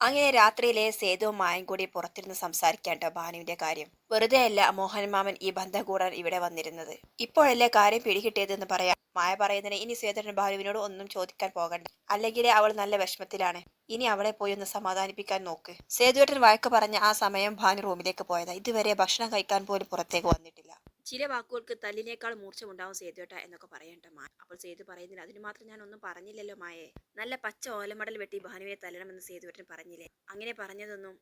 അങ്ങനെ രാത്രിയിലെ സേതുവും മായും കൂടി പുറത്തിരുന്ന് സംസാരിക്കാട്ടോ ഭാനുവിന്റെ കാര്യം. വെറുതെ അല്ല മോഹൻ മാമൻ ഈ ബന്ധം കൂടാൻ ഇവിടെ വന്നിരുന്നത്. ഇപ്പോഴല്ലേ കാര്യം പിടികിട്ടിയതെന്ന് പറയാം. മായ പറയുന്നതിന് ഇനി സേതുരൻ ഭാനുവിനോട് ഒന്നും ചോദിക്കാൻ പോകണ്ട. അല്ലെങ്കിൽ അവൾ നല്ല വിഷമത്തിലാണ്. ഇനി അവളെ പോയി ഒന്ന് സമാധാനിപ്പിക്കാൻ നോക്ക്. സേതുവേട്ടൻ വഴക്ക് പറഞ്ഞ ആ സമയം ഭാനു റൂമിലേക്ക് പോയതാ. ഇതുവരെ ഭക്ഷണം കഴിക്കാൻ പോലും പുറത്തേക്ക് വന്നിട്ടില്ല. ചില വാക്കുകൾക്ക് തല്ലിനേക്കാൾ മൂർച്ചമുണ്ടാവും സേതുവേട്ട എന്നൊക്കെ പറയണ്ട മായ അപ്പോൾ സേതു പറയുന്നില്ല അതിന് മാത്രം ഞാൻ ഒന്നും പറഞ്ഞില്ലല്ലോ മായേ. നല്ല പച്ച ഓലമടൽ വെട്ടി ഭാനുവിനെ തല്ലണമെന്ന് സേതുവേട്ടൻ പറഞ്ഞില്ലേ? അങ്ങനെ പറഞ്ഞതൊന്നും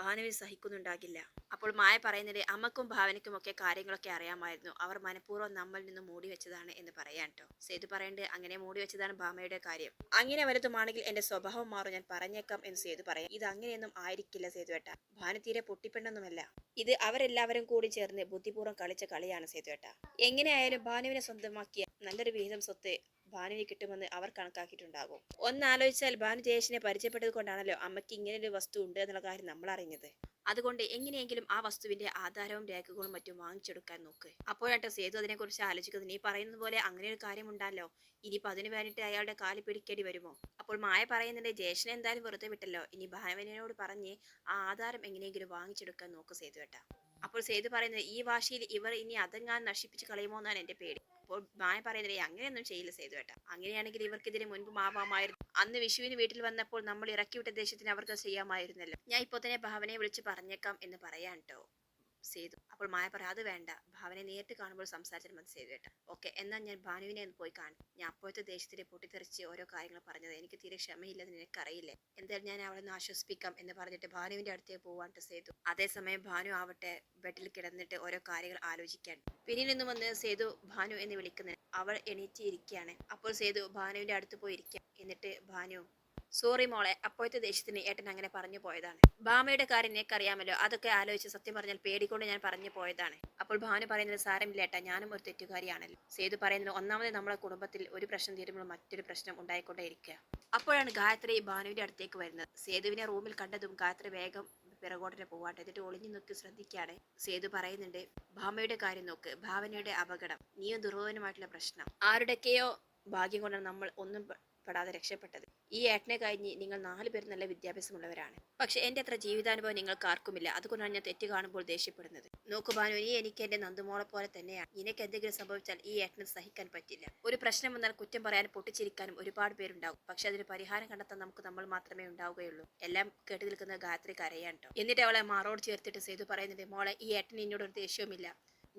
ഭാനുവിന് സഹിക്കുന്നുണ്ടാകില്ല. അപ്പോൾ മായ പറയുന്നത് അമ്മക്കും ഭാവനയ്ക്കും ഒക്കെ കാര്യങ്ങളൊക്കെ അറിയാമായിരുന്നു. അവർ മനഃപൂർവം നമ്മളിൽ നിന്ന് മൂടി വെച്ചതാണ് എന്ന് പറയാൻ കേട്ടോ സേതു പറയേണ്ടത് അങ്ങനെ മൂടി വെച്ചതാണ് ഭാമയുടെ കാര്യം. അങ്ങനെ വലുതുമാണെങ്കിൽ എന്റെ സ്വഭാവം മാറും ഞാൻ പറഞ്ഞേക്കാം എന്ന് സേതു പറയാം. ഇത് അങ്ങനെയൊന്നും ആയിരിക്കില്ല സേതുവേട്ട ഭാനു തീരെ പൊട്ടിപ്പെണ്ണൊന്നുമല്ല ഇത് അവരെല്ലാവരും കൂടി ചേർന്ന് ബുദ്ധിപൂർവം കളിച്ച കളിയാണ് സേതു സേതുവേട്ട എങ്ങനെയായാലും ഭാനുവിനെ സ്വന്തമാക്കിയ നല്ലൊരു വിഹിതം സ്വത്ത് ഭാനുവിന് കിട്ടുമെന്ന് അവർ കണക്കാക്കിയിട്ടുണ്ടാകും. ഒന്നാലോചിച്ചാൽ ഭാനു ജയേഷിനെ പരിചയപ്പെട്ടത് കൊണ്ടാണല്ലോ അമ്മയ്ക്ക് ഇങ്ങനെ ഒരു വസ്തു ഉണ്ട് എന്നുള്ള കാര്യം നമ്മൾ അറിഞ്ഞത്. അതുകൊണ്ട് എങ്ങനെയെങ്കിലും ആ വസ്തുവിന്റെ ആധാരവും രേഖകളും മറ്റും വാങ്ങിച്ചെടുക്കാൻ നോക്ക്. അപ്പോഴാട്ടോ സേതു അതിനെക്കുറിച്ച് ആലോചിക്കുന്നത്. നീ പറയുന്നത് പോലെ അങ്ങനെ ഒരു കാര്യം കാര്യമുണ്ടല്ലോ ഇനിയിപ്പോൾ അതിന് വേണ്ടിയിട്ട് അയാളുടെ കാൽ പിടിക്കേണ്ടി വരുമോ? അപ്പോൾ മായ പറയുന്നുണ്ട് ജേഷനെ എന്തായാലും വെറുതെ വിട്ടല്ലോ. ഇനി ഭാനുവിനോട് പറഞ്ഞ് ആ ആധാരം എങ്ങനെയെങ്കിലും വാങ്ങിച്ചെടുക്കാൻ നോക്ക് സേതു ഏട്ടാ അപ്പോൾ സേതു പറയുന്നത് ഈ വാശിയിൽ ഇവർ ഇനി അതെങ്ങാൻ നശിപ്പിച്ച് കളയുമോ എന്നാണ് എന്റെ പേടി. അപ്പോൾ മായ പറയുന്നില്ലേ അങ്ങനെയൊന്നും ചെയ്യില്ല സേതു ഏട്ടാ. അങ്ങനെയാണെങ്കിൽ ഇവർക്കെതിരെ മുൻപ് മാവാമായിരുന്നു. അന്ന് വിഷുവിന് വീട്ടിൽ വന്നപ്പോൾ നമ്മൾ ഇറക്കിവിട്ട ദേശത്തിന് അവർക്ക് ചെയ്യാമായിരുന്നല്ലോ. ഞാൻ ഇപ്പോൾ തന്നെ ഭാവനയെ വിളിച്ച് പറഞ്ഞേക്കാം എന്ന് പറയാൻ കേട്ടോ സേതു അപ്പോൾ മായ പറ അത് വേണ്ട. ഭാവനെ നേരിട്ട് കാണുമ്പോൾ സംസാരിച്ചാൽ മതി സേതു കേട്ട ഓക്കെ എന്നാൽ ഞാൻ ഭാനുവിനെ ഒന്ന് പോയി കാണും. ഞാൻ അപ്പോഴത്തെ ദേശത്തിൽ പൊട്ടിത്തെറിച്ച് ഓരോ കാര്യങ്ങൾ പറഞ്ഞത്. എനിക്ക് തീരെ ക്ഷമയില്ലെന്ന് നിനക്കറിയില്ലേ? എന്തായാലും ഞാൻ അവളെ ആശ്വസിപ്പിക്കാം എന്ന് പറഞ്ഞിട്ട് ഭാനുവിന്റെ അടുത്തേക്ക് പോവാണ്ട് സേതു. അതേസമയം ഭാനു ആവട്ടെ ബെഡിൽ കിടന്നിട്ട് ഓരോ കാര്യങ്ങൾ ആലോചിക്കാൻ. പിന്നീട് നിന്ന് വന്ന് സേതു ഭാനു എന്ന് വിളിക്കുന്നത് അവൾ എണീറ്റിരിക്കുകയാണ്. അപ്പോൾ സേതു ഭാനുവിന്റെ അടുത്ത് പോയി ഇരിക്കുക എന്നിട്ട് ഭാനു സോറി മോളെ അപ്പോഴത്തെ ദേഷ്യത്തിന് ഏട്ടൻ അങ്ങനെ പറഞ്ഞു പോയതാണ്. ഭാമയുടെ കാര്യം നിനക്കറിയാമല്ലോ അതൊക്കെ ആലോചിച്ച് സത്യം പറഞ്ഞാൽ പേടിക്കൊണ്ട് ഞാൻ പറഞ്ഞു പോയതാണ്. അപ്പോൾ ഭാനു പറയുന്നത് സാരമില്ല ഏട്ടാ ഞാനും ഒരു തെറ്റുകാരിയാണല്ലോ. സേതു പറയുന്നത് ഒന്നാമത് നമ്മുടെ കുടുംബത്തിൽ ഒരു പ്രശ്നം തീരുമ്പോൾ മറ്റൊരു പ്രശ്നം ഉണ്ടായിക്കൊണ്ടേയിരിക്കുക. അപ്പോഴാണ് ഗായത്രി ഭാനുവിന്റെ അടുത്തേക്ക് വരുന്നത്. സേതുവിനെ റൂമിൽ കണ്ടതും ഗായത്രി വേഗം പിറകോട്ടിനെ പോവാട്ടെ എന്നിട്ട് ഒളിഞ്ഞു നോക്കി ശ്രദ്ധിക്കാണ് സേതു പറയുന്നുണ്ട് ഭാമയുടെ കാര്യം നോക്ക് ഭാവനയുടെ അപകടം നീയും ദുർഭവനുമായിട്ടുള്ള പ്രശ്നം. ആരുടെയൊക്കെയോ ഭാഗ്യം കൊണ്ടാണ് നമ്മൾ ഒന്നും പെടാതെ രക്ഷപ്പെട്ടത്. ഈ ഏട്ടനെ കഴിഞ്ഞ് നിങ്ങൾ നാല് പേർ നല്ല വിദ്യാഭ്യാസമുള്ളവരാണ്. പക്ഷെ എന്റെ അത്ര ജീവിതാനുഭവം നിങ്ങൾക്ക് ആർക്കുമില്ല അതുകൊണ്ടാണ് ഞാൻ തെറ്റ് കാണുമ്പോൾ ദേഷ്യപ്പെടുന്നത്. നോക്കു ഇനി എനിക്ക് എന്റെ നന്ദുമോളെ പോലെ തന്നെയാണ്. നിനക്ക് എന്തെങ്കിലും സംഭവിച്ചാൽ ഈ ഏട്ടന് സഹിക്കാൻ പറ്റില്ല. ഒരു പ്രശ്നം വന്നാൽ കുറ്റം പറയാനും പൊട്ടിച്ചിരിക്കാനും ഒരുപാട് പേരുണ്ടാവും. പക്ഷെ അതിന് പരിഹാരം കണ്ടെത്താൻ നമുക്ക് നമ്മൾ മാത്രമേ ഉണ്ടാവുകയുള്ളൂ. എല്ലാം കേട്ടു നിൽക്കുന്ന ഗായത്രി കരയാണ്ടോ ട്ടോ എന്നിട്ട് അവളെ മാറോട് ചേർത്തിട്ട് സേതു പറയുന്നുണ്ട് മോളെ ഈ ഏട്ടന് എന്നോട് ഒരു ദേഷ്യവുമില്ല.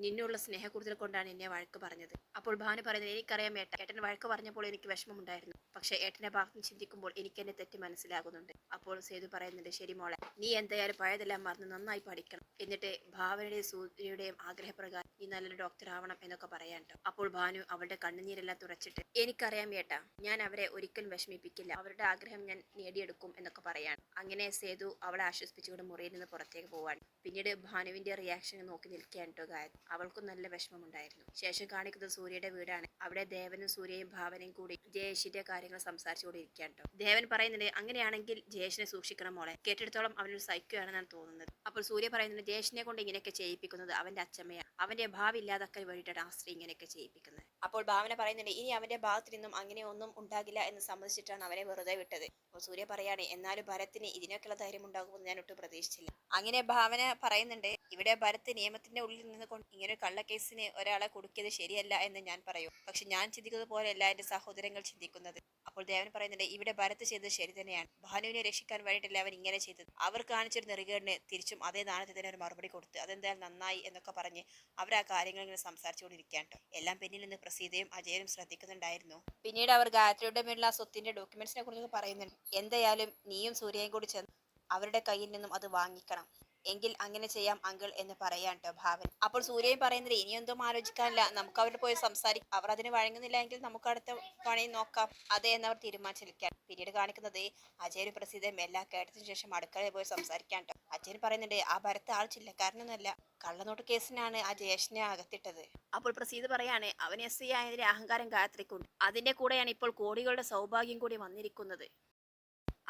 നിന്നുള്ള സ്നേഹക്കൂടുതൽ കൊണ്ടാണ് എന്നെ വഴക്ക് പറഞ്ഞത്. അപ്പോൾ ഭാനു പറയുന്നത് എനിക്കറിയാം ഏട്ടൻ ഏട്ടൻ വഴക്ക് പറഞ്ഞപ്പോൾ എനിക്ക് വിഷമമുണ്ടായിരുന്നു. പക്ഷേ ഏട്ടനെ ഭാഗത്ത് ചിന്തിക്കുമ്പോൾ എനിക്ക് എന്നെ തെറ്റ് മനസ്സിലാകുന്നുണ്ട്. അപ്പോൾ സേതു പറയുന്നുണ്ട് ശരി മോളെ നീ എന്തായാലും പഴയതെല്ലാം മറന്ന് നന്നായി പഠിക്കണം. എന്നിട്ട് ഭാവനയുടെയും സൂര്യയുടെയും ആഗ്രഹപ്രകാരം നീ നല്ലൊരു ഡോക്ടർ ആവണം എന്നൊക്കെ പറയാൻ അപ്പോൾ ഭാനു അവളുടെ കണ്ണുനീരെല്ലാം തുറച്ചിട്ട് എനിക്കറിയാം ഏട്ടാ ഞാൻ അവരെ ഒരിക്കലും വിഷമിപ്പിക്കില്ല. അവരുടെ ആഗ്രഹം ഞാൻ നേടിയെടുക്കും എന്നൊക്കെ പറയാണ്. അങ്ങനെ സേതു അവളെ ആശ്വസിപ്പിച്ചുകൊണ്ട് മുറിയിൽ നിന്ന് പുറത്തേക്ക് പോവാണ്. പിന്നീട് ഭാനുവിന്റെ റിയാക്ഷൻ നോക്കി നിൽക്കുകയാണ് കേട്ടോ ഗായത്രി. അവൾക്കും നല്ല വിഷമമുണ്ടായിരുന്നു. ശേഷം കാണിക്കുന്നത് സൂര്യയുടെ വീടാണ്. അവിടെ ദേവനും സൂര്യയും ഭാവനയും കൂടി ജയേഷിന്റെ കാര്യങ്ങൾ സംസാരിച്ചുകൊണ്ടിരിക്കുകയാണ് കേട്ടോ. ദേവൻ പറയുന്നുണ്ട് അങ്ങനെയാണെങ്കിൽ ജയേഷിനെ സൂക്ഷിക്കണം മോളെ. കേട്ടിടത്തോളം അവനൊരു സൈക്കോ ആണെന്നാണ് തോന്നുന്നത്. അപ്പോൾ സൂര്യ പറയുന്നുണ്ട് ജയേഷിനെ കൊണ്ട് ഇങ്ങനെയൊക്കെ ചെയ്യിപ്പിക്കുന്നത് അവന്റെ അച്ഛമ്മയാണ്. അവന്റെ ഭാവി ഇല്ലാതാക്കാൻ വേണ്ടിയിട്ടാണ് ആ സ്ത്രീ ഇങ്ങനെയൊക്കെ ചെയ്യിപ്പിക്കുന്നത്. അപ്പോൾ ഭാവന പറയുന്നുണ്ട് ഇനി അവന്റെ ഭാഗത്തു നിന്നും അങ്ങനെ ഒന്നും ഉണ്ടാകില്ല എന്ന് സമ്മതിച്ചിട്ടാണ് അവനെ വെറുതെ വിട്ടത്. അപ്പോൾ സൂര്യ പറയാണ് എന്നാലും ഭരത്തിന് ഇതിനൊക്കെയുള്ള ധൈര്യം ഉണ്ടാകുമെന്ന് ഞാൻ ഒട്ടും പ്രതീക്ഷിച്ചില്ല. അങ്ങനെ ഭാവന പറയുന്നുണ്ട് ഇവിടെ ഭരത് നിയമത്തിന്റെ ഉള്ളിൽ നിന്ന് കൊണ്ട് ഇങ്ങനെ കള്ളക്കേസിന് ഒരാളെ കൊടുക്കിയത് ശരിയല്ല എന്ന് ഞാൻ പറയൂ. പക്ഷെ ഞാൻ ചിന്തിക്കുന്നത് പോലെയല്ല എന്റെ സഹോദരങ്ങൾ ചിന്തിക്കുന്നത്. അപ്പോൾ ദേവൻ പറയുന്നുണ്ട് ഇവിടെ ഭരത് ചെയ്തത് ശരി തന്നെയാണ്. ഭാനുവിനെ രക്ഷിക്കാൻ വേണ്ടിയിട്ടല്ല അവൻ ഇങ്ങനെ ചെയ്തത്. അവർ കാണിച്ചൊരു നെറുകേടിന് തിരിച്ചും അതേ നാണത്തിൽ തന്നെ ഒരു മറുപടി കൊടുത്ത് അതെന്തായാലും നന്നായി എന്നൊക്കെ പറഞ്ഞ് അവർ ആ കാര്യങ്ങൾ ഇങ്ങനെ സംസാരിച്ചുകൊണ്ടിരിക്കുകയാണ്. എല്ലാം പിന്നിൽ നിന്ന് പ്രസീതയും അജയനും ശ്രദ്ധിക്കുന്നുണ്ടായിരുന്നു. പിന്നീട് അവർ ഗായത്രിയുടെ മേലുള്ള സ്വത്തിന്റെ ഡോക്യുമെന്റ്സിനെ കുറിച്ച് പറയുന്നുണ്ട്. എന്തായാലും നീയും സൂര്യയും കൂടി ചെന്ന് അവരുടെ കയ്യിൽ നിന്നും അത് വാങ്ങിക്കണം. എങ്കിൽ അങ്ങനെ ചെയ്യാം അങ്കിൾ എന്ന് പറയാൻ കേട്ടോ ഭാവൻ അപ്പോൾ സൂര്യൻ പറയുന്നത് ഇനിയൊന്നും ആലോചിക്കാനില്ല. നമുക്ക് അവരോട് പോയി സംസാരിക്കാം അവർ അതിന് വഴങ്ങുന്നില്ല എങ്കിൽ നമുക്ക് അടുത്ത പണി നോക്കാം. അതെ എന്നവർ തീരുമാനിച്ചിരിക്കാൻ. പിന്നീട് കാണിക്കുന്നത് അജയ് ഒരു പ്രസിദ്ധം എല്ലാം കേട്ടതിനു ശേഷം അടുക്കളയിൽ പോയി സംസാരിക്കാൻ കേട്ടോ അജയൻ പറയുന്നുണ്ട് ആ ഭരത്ത് ആൾ ചില്ലക്കാരനൊന്നുമല്ല. കള്ളനോട്ട് കേസിനാണ് ആ ജയേഷിനെ അകത്തിട്ടത്. അപ്പോൾ പ്രസീത് പറയാണ് അവൻ എസ് ഐ ആയതിന്റെ അഹങ്കാരം ഗായത്രിക്കുണ്ട് അതിന്റെ കൂടെയാണ് ഇപ്പോൾ കോടികളുടെ സൗഭാഗ്യം കൂടി വന്നിരിക്കുന്നത്.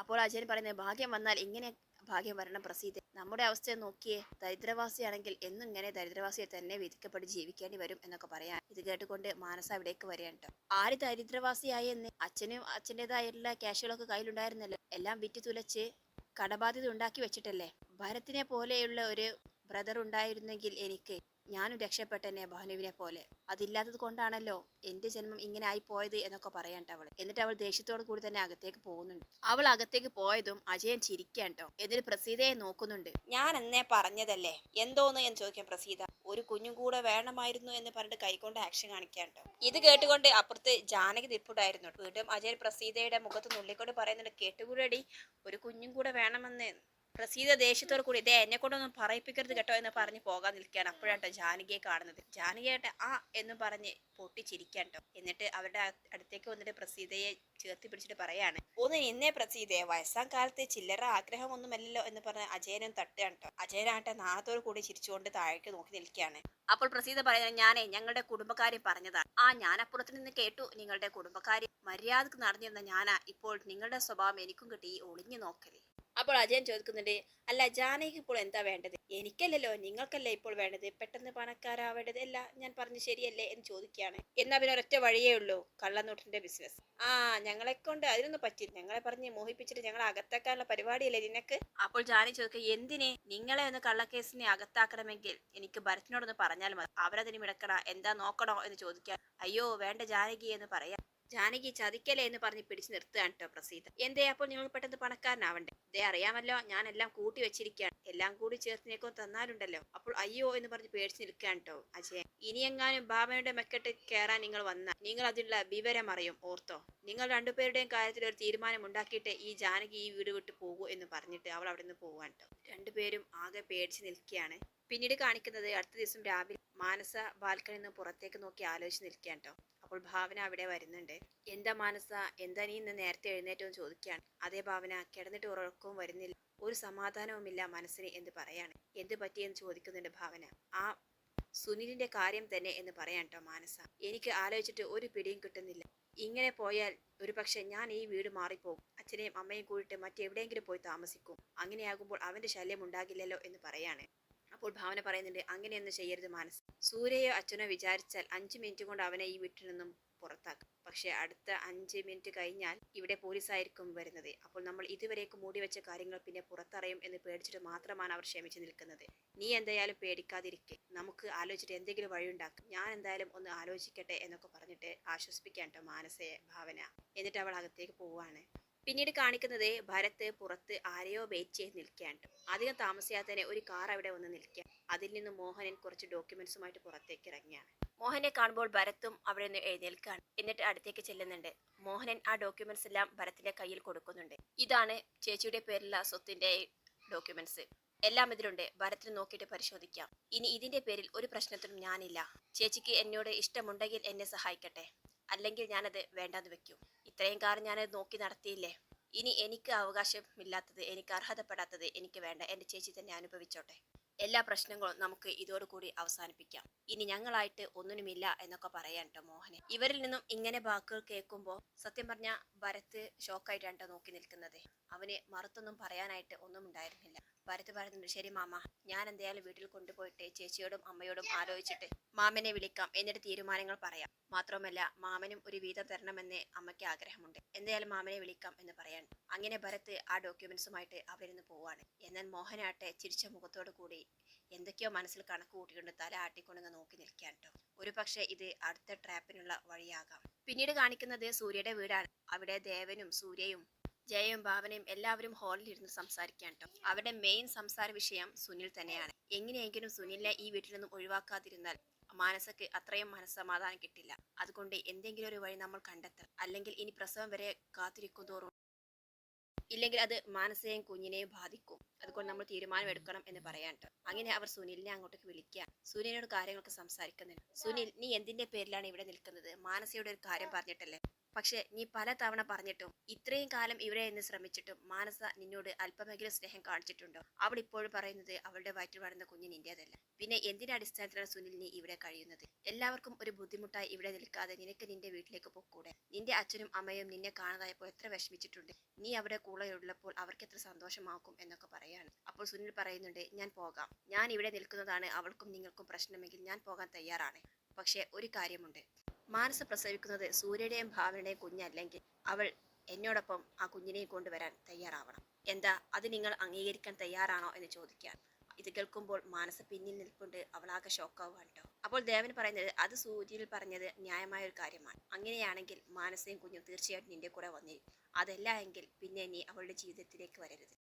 അപ്പോൾ അജയൻ പറയുന്നത് ഭാഗ്യം വന്നാൽ ഇങ്ങനെ ഭാഗ്യം വരണം നമ്മുടെ അവസ്ഥയെ നോക്കിയേ ദരിദ്രവാസിയാണെങ്കിൽ എന്നും ഇങ്ങനെ ദരിദ്രവാസിയെ തന്നെ വിധിക്കപ്പെട്ട് ജീവിക്കേണ്ടി വരും എന്നൊക്കെ പറയാൻ. ഇത് കേട്ടുകൊണ്ട് മാനസ അവിടേക്ക് വരികയാണ് ആര് ദരിദ്രവാസിയായെന്ന് അച്ഛനും അച്ഛന്റെതായിട്ടുള്ള ക്യാഷുകളൊക്കെ കയ്യിലുണ്ടായിരുന്നല്ലോ. എല്ലാം വിറ്റ് തുലച്ച് കടബാധ്യത ഉണ്ടാക്കി വെച്ചിട്ടല്ലേ? ഭരത്തിനെ പോലെയുള്ള ഒരു ബ്രദർ ഉണ്ടായിരുന്നെങ്കിൽ എനിക്ക് ഞാനും രക്ഷപ്പെട്ടെന്നെ ഭാനുവിനെ പോലെ. അതില്ലാത്തത് കൊണ്ടാണല്ലോ എന്റെ ജന്മം ഇങ്ങനെ ആയി പോയത് എന്നൊക്കെ പറയാണ്ട് അവൾ എന്നിട്ട് അവൾ ദേഷ്യത്തോട് കൂടി തന്നെ അകത്തേക്ക് പോകുന്നുണ്ട്. അവൾ അകത്തേക്ക് പോയതും അജയൻ ചിരിക്കാൻ ട്ടോ എന്നിട്ട് പ്രസീതയെ നോക്കുന്നുണ്ട്. ഞാൻ എന്നെ പറഞ്ഞതല്ലേ? എന്തോന്ന് എന്ന് ചോദിക്കാം പ്രസീത. ഒരു കുഞ്ഞും കൂടെ വേണമായിരുന്നു എന്ന് പറഞ്ഞിട്ട് കൈകൊണ്ട് ആക്ഷൻ കാണിക്കാണ്ടോ ഇത് കേട്ടുകൊണ്ട് അപ്പുറത്ത് ജാനകി നിൽപ്പുണ്ടായിരുന്നു. വീണ്ടും അജയൻ പ്രസീതയുടെ മുഖത്ത് നുള്ളിക്കൊണ്ട് പറയുന്നുണ്ട് കേട്ടുകൂടടി. ഒരു കുഞ്ഞും കൂടെ വേണമെന്ന്. പ്രസീത ദേഷ്യത്തോട് കൂടി ഇതേ എന്നെ കൊണ്ടൊന്നും പറയിപ്പിക്കരുത് കേട്ടോ എന്ന് പറഞ്ഞ് പോകാൻ നിൽക്കുകയാണ് അപ്പോഴാട്ടോ ജാനകിയെ കാണുന്നത്. ജാനകിയായിട്ട് ആ എന്ന് പറഞ്ഞ് പൊട്ടിച്ചിരിക്കാൻ കേട്ടോ എന്നിട്ട് അവരുടെ അടുത്തേക്ക് വന്നിട്ട് പ്രസീതയെ ചേർത്തി പിടിച്ചിട്ട് പറയാണ് ഒന്ന് ഇന്നേ പ്രസീതയെ വയസ്സാം കാലത്ത് ചില്ലറ ആഗ്രഹമൊന്നുമല്ലല്ലോ എന്ന് പറഞ്ഞ് അജയനും തട്ടുകയാണ് കേട്ടോ അജയനാട്ടെ നാളത്തോട് കൂടി ചിരിച്ചുകൊണ്ട് താഴേക്ക് നോക്കി നിൽക്കുകയാണ്. അപ്പോൾ പ്രസീത പറയുന്നത് ഞാനേ ഞങ്ങളുടെ കുടുംബക്കാരെ പറഞ്ഞതാണ്. ആ ഞാൻ അപ്പുറത്ത് നിന്ന് കേട്ടു നിങ്ങളുടെ കുടുംബക്കാരി മര്യാദയ്ക്ക് നടന്നിരുന്ന ഞാനാ. ഇപ്പോൾ നിങ്ങളുടെ സ്വഭാവം എനിക്കും കിട്ടി. ഒളിഞ്ഞു നോക്കൽ. അപ്പോൾ അജയൻ ചോദിക്കുന്നുണ്ട് അല്ല ജാനകിക്ക് ഇപ്പോൾ എന്താ വേണ്ടത്? എനിക്കല്ലല്ലോ നിങ്ങൾക്കല്ലേ ഇപ്പോൾ വേണ്ടത്? പെട്ടെന്ന് പണക്കാരാവേണ്ടത് അല്ല ഞാൻ പറഞ്ഞു ശരിയല്ലേ? എന്ന് ചോദിക്കുകയാണ്. എന്നാ പിന്നെ ഒരൊറ്റ വഴിയേ ഉള്ളൂ കള്ളനോട്ടിന്റെ ബിസിനസ്. ആ ഞങ്ങളെ കൊണ്ട് അതിനൊന്നും പറ്റി ഞങ്ങളെ പറഞ്ഞ് മോഹിപ്പിച്ചിട്ട് ഞങ്ങളെ അകത്താക്കാനുള്ള പരിപാടിയല്ലേ നിനക്ക്? അപ്പോൾ ജാനി ചോദിക്കുക എന്തിനെ? നിങ്ങളെ ഒന്ന് കള്ളക്കേസിനെ അകത്താക്കണമെങ്കിൽ എനിക്ക് ഭരത്തിനോടൊന്ന് പറഞ്ഞാൽ മതി. അവരതിന് മിടക്കണ എന്താ നോക്കണോ? എന്ന് ചോദിക്കാം അയ്യോ വേണ്ട ജാനകി എന്ന് പറയാം. ജാനകി ചതിക്കലേ എന്ന് പറഞ്ഞ് പിടിച്ചു നിർത്തുകയാണ് കേട്ടോ പ്രസീത. എന്തേ അപ്പോൾ നിങ്ങൾ പെട്ടെന്ന് പണക്കാരനാവണ്ടേ? ദേ അറിയാമല്ലോ ഞാൻ എല്ലാം കൂട്ടി വെച്ചിരിക്കുകയാണ്. എല്ലാം കൂടി ചേർത്തിനേക്കോ തന്നാലുണ്ടല്ലോ. അപ്പോൾ അയ്യോ എന്ന് പറഞ്ഞ് പേടിച്ചു നിൽക്കുകയാണ് കേട്ടോ അജയൻ. ഇനിയെങ്ങാനും ബാബയുടെ മെക്കെട്ട് കയറാൻ നിങ്ങൾ വന്നാൽ നിങ്ങൾ അതിലുള്ള വിവരം അറിയും ഓർത്തോ? നിങ്ങൾ രണ്ടുപേരുടെയും കാര്യത്തിൽ ഒരു തീരുമാനം ഉണ്ടാക്കിയിട്ട് ഈ ജാനകി ഈ വീട് വിട്ട് പോകൂ എന്ന് പറഞ്ഞിട്ട് അവൾ അവിടെ നിന്ന് പോവാൻ കേട്ടോ രണ്ടുപേരും ആകെ പേടിച്ച് നിൽക്കുകയാണ്. പിന്നീട് കാണിക്കുന്നത് അടുത്ത ദിവസം രാവിലെ മാനസ ബാൽക്കണിയിൽ പുറത്തേക്ക് നോക്കി ആലോചിച്ച് നിൽക്കുകയാണ് കേട്ടോ അപ്പോൾ ഭാവന അവിടെ വരുന്നുണ്ട്. എന്താ മാനസ? എന്താ നീ ഇന്ന് നേരത്തെ എഴുന്നേറ്റോ എന്ന് ചോദിക്കുകയാണ് അതേ ഭാവന കിടന്നിട്ട് ഉറക്കവും വരുന്നില്ല. ഒരു സമാധാനവുമില്ല മനസ്സിന് എന്ന് പറയാണ്. എന്ത് പറ്റിയെന്ന് ചോദിക്കുന്നുണ്ട് ഭാവന. ആ സുനിലിന്റെ കാര്യം തന്നെ എന്ന് പറയാൻ കേട്ടോ മാനസ. എനിക്ക് ആലോചിച്ചിട്ട് ഒരു പിടിയും കിട്ടുന്നില്ല. ഇങ്ങനെ പോയാൽ ഒരു പക്ഷെ ഞാൻ ഈ വീട് മാറിപ്പോകും. അച്ഛനെയും അമ്മയും കൂടിയിട്ട് മറ്റെവിടെയെങ്കിലും പോയി താമസിക്കും. അങ്ങനെയാകുമ്പോൾ അവന്റെ ശല്യം ഉണ്ടാകില്ലല്ലോ എന്ന് പറയാണ്. അപ്പോൾ ഭാവന പറയുന്നുണ്ട് അങ്ങനെയൊന്നും ചെയ്യരുത് മാനസ്. സൂര്യയോ അച്ഛനോ വിചാരിച്ചാൽ അഞ്ച് മിനിറ്റ് കൊണ്ട് അവനെ ഈ വീട്ടിൽ നിന്നും പുറത്താക്കും. പക്ഷേ അടുത്ത അഞ്ച് മിനിറ്റ് കഴിഞ്ഞാൽ ഇവിടെ പോലീസായിരിക്കും വരുന്നത്. അപ്പോൾ നമ്മൾ ഇതുവരേക്കും മൂടി വെച്ച കാര്യങ്ങൾ പിന്നെ പുറത്തറിയും എന്ന് പേടിച്ചിട്ട് മാത്രമാണ് അവർ ക്ഷമിച്ചു നിൽക്കുന്നത്. നീ എന്തായാലും പേടിക്കാതിരിക്കെ. നമുക്ക് ആലോചിച്ചിട്ട് എന്തെങ്കിലും വഴിയുണ്ടാക്കും ഞാൻ എന്തായാലും ഒന്ന് ആലോചിക്കട്ടെ എന്നൊക്കെ പറഞ്ഞിട്ട് ആശ്വസിപ്പിക്കാൻ കേട്ടോ മാനസയെ ഭാവന. എന്നിട്ട് അവൾ അകത്തേക്ക് പോവാണ് പിന്നീട് കാണിക്കുന്നത് ഭരത് പുറത്ത് ആരെയോ വെയിറ്റ് ചെയ്ത് നിൽക്കാണ്ട്. അധികം താമസിയാതെ തന്നെ ഒരു കാർ അവിടെ വന്ന് നിൽക്കുക അതിൽ നിന്ന് മോഹനൻ കുറച്ച് ഡോക്യുമെന്റ്സുമായിട്ട് പുറത്തേക്ക് ഇറങ്ങിയാണ് മോഹനെ കാണുമ്പോൾ ഭരത്തും അവിടെ നിന്ന് എഴുന്നേൽക്കാണ് എന്നിട്ട് അടുത്തേക്ക് ചെല്ലുന്നുണ്ട്. മോഹനൻ ആ ഡോക്യുമെന്റ്സ് എല്ലാം ഭരത്തിന്റെ കയ്യിൽ കൊടുക്കുന്നുണ്ട്. ഇതാണ് ചേച്ചിയുടെ പേരിലുള്ള സ്വത്തിന്റെ ഡോക്യുമെന്റ്സ് എല്ലാം ഇതിലുണ്ട്. ഭരത്തിന് നോക്കിയിട്ട് പരിശോധിക്കാം. ഇനി ഇതിന്റെ പേരിൽ ഒരു പ്രശ്നത്തിനും ഞാനില്ല. ചേച്ചിക്ക് എന്നോട് ഇഷ്ടമുണ്ടെങ്കിൽ എന്നെ സഹായിക്കട്ടെ. അല്ലെങ്കിൽ ഞാനത് വേണ്ടാന്ന് വെക്കും. ഇത്രയും കാലം ഞാനത് നോക്കി നടത്തിയില്ലേ? ഇനി എനിക്ക് അവകാശമില്ലാത്തത് എനിക്ക് അർഹതപ്പെടാത്തത് എനിക്ക് വേണ്ട. എന്റെ ചേച്ചി തന്നെ അനുഭവിച്ചോട്ടെ. എല്ലാ പ്രശ്നങ്ങളും നമുക്ക് ഇതോടുകൂടി അവസാനിപ്പിക്കാം. ഇനി ഞങ്ങളായിട്ട് ഒന്നിനുമില്ല എന്നൊക്കെ പറയാൻ കേട്ടോ മോഹന്. ഇവരിൽ നിന്നും ഇങ്ങനെ വാക്കുകൾ കേൾക്കുമ്പോൾ സത്യം പറഞ്ഞാൽ ഭരത് ഷോക്കായിട്ടാണ് ട്ടോ നോക്കി നിൽക്കുന്നത്. അവന് മറുത്തൊന്നും പറയാനായിട്ട് ഒന്നും ഉണ്ടായിരുന്നില്ല. ഭരത് പറയുന്നുണ്ട് ശരി മാമ ഞാൻ എന്തായാലും വീട്ടിൽ കൊണ്ടുപോയിട്ട് ചേച്ചിയോടും അമ്മയോടും ആലോചിച്ചിട്ട് മാമനെ വിളിക്കാം എന്നിട്ട് തീരുമാനങ്ങൾ പറയാം. മാത്രമല്ല മാമനും ഒരു വീതം തരണമെന്ന് അമ്മയ്ക്ക് ആഗ്രഹമുണ്ട്. എന്തായാലും മാമനെ വിളിക്കാം എന്ന് പറയാൻ അങ്ങനെ ഭരത് ആ ഡോക്യുമെന്റ്സുമായിട്ട് അവിടെ നിന്ന് പോവാണ്. എന്നാൽ മോഹനാട്ടെ ചിരിച്ച മുഖത്തോടു കൂടി എന്തൊക്കെയോ മനസ്സിൽ കണക്ക് കൂട്ടിക്കൊണ്ട് തല ആട്ടിക്കൊണ്ടെന്ന് നോക്കി നിൽക്കാൻ കേട്ടോ ഒരു പക്ഷേ ഇത് അടുത്ത ട്രാപ്പിനുള്ള വഴിയാകാം. പിന്നീട് കാണിക്കുന്നത് സൂര്യയുടെ വീടാണ്. അവിടെ ദേവനും സൂര്യയും ജയയും ഭാവനയും എല്ലാവരും ഹാളിൽ ഇരുന്ന് സംസാരിക്കാൻ കേട്ടോ അവരുടെ മെയിൻ സംസാര വിഷയം സുനിൽ തന്നെയാണ്. എങ്ങനെയെങ്കിലും സുനിലിനെ ഈ വീട്ടിൽ നിന്നും ഒഴിവാക്കാതിരുന്നാൽ മാനസക്ക് അത്രയും മനസ്സമാധാനം കിട്ടില്ല. അതുകൊണ്ട് എന്തെങ്കിലും ഒരു വഴി നമ്മൾ കണ്ടെത്തണം. അല്ലെങ്കിൽ ഇനി പ്രസവം വരെ കാത്തിരിക്കും തോറും ഇല്ലെങ്കിൽ അത് മാനസയെയും കുഞ്ഞിനെയും ബാധിക്കും. അതുകൊണ്ട് നമ്മൾ തീരുമാനം എടുക്കണം എന്ന് പറയാൻ ട്ടോ. അങ്ങനെ അവർ സുനിലിനെ അങ്ങോട്ടേക്ക് വിളിക്കുക സുനിലിനോട് കാര്യങ്ങളൊക്കെ സംസാരിക്കുന്നുണ്ട് സുനിൽ നീ എന്തിന്റെ പേരിലാണ് ഇവിടെ നിൽക്കുന്നത്? മാനസയുടെ ഒരു കാര്യം പറഞ്ഞിട്ടല്ലേ? പക്ഷെ നീ പല തവണ പറഞ്ഞിട്ടും ഇത്രയും കാലം ഇവരെ എന്ന് ശ്രമിച്ചിട്ടും മാനസ നിന്നോട് അല്പമെങ്കിലും സ്നേഹം കാണിച്ചിട്ടുണ്ടോ? അവൾ ഇപ്പോഴും പറയുന്നത് അവളുടെ വയറ്റിൽ വളർന്ന കുഞ്ഞ് നിന്റേതല്ല. പിന്നെ എന്തിന്റെ അടിസ്ഥാനത്തിലാണ് സുനിൽ നീ ഇവിടെ കഴിയുന്നത്? എല്ലാവർക്കും ഒരു ബുദ്ധിമുട്ടായി ഇവിടെ നിൽക്കാതെ നിനക്ക് നിന്റെ വീട്ടിലേക്ക് പോക്കൂടെ? നിന്റെ അച്ഛനും അമ്മയും നിന്നെ കാണാതായപ്പോൾ എത്ര വിഷമിച്ചിട്ടുണ്ട്? നീ അവിടെ കൂടെ ഉള്ളപ്പോൾ അവർക്ക് എത്ര സന്തോഷമാക്കും എന്നൊക്കെ പറയാണ്. അപ്പോൾ സുനിൽ പറയുന്നുണ്ട് ഞാൻ പോകാം. ഞാൻ ഇവിടെ നിൽക്കുന്നതാണ് അവൾക്കും നിങ്ങൾക്കും പ്രശ്നമെങ്കിൽ ഞാൻ പോകാൻ തയ്യാറാണ്. പക്ഷേ ഒരു കാര്യമുണ്ട്. മാനസ പ്രസവിക്കുന്നത് സൂര്യയുടെയും ഭാവനയുടെയും കുഞ്ഞല്ലെങ്കിൽ അവൾ എന്നോടൊപ്പം ആ കുഞ്ഞിനെയും കൊണ്ടുവരാൻ തയ്യാറാവണം. എന്താ? അത് നിങ്ങൾ അംഗീകരിക്കാൻ തയ്യാറാണോ എന്ന് ചോദിക്കാൻ. ഇത് കേൾക്കുമ്പോൾ മാനസ പിന്നിൽ നിൽപ്പുണ്ട്. അവളാകെ ഷോക്കാവുകയാണ് കേട്ടോ അപ്പോൾ ദേവൻ പറയുന്നത് അത് സൂര്യയിൽ പറഞ്ഞത് ന്യായമായ ഒരു കാര്യമാണ്. അങ്ങനെയാണെങ്കിൽ മാനസയും കുഞ്ഞും തീർച്ചയായിട്ടും നിന്റെ കൂടെ വന്നിരിക്കും. അതല്ല എങ്കിൽ പിന്നെ നീ അവളുടെ ജീവിതത്തിലേക്ക് വരരുത്.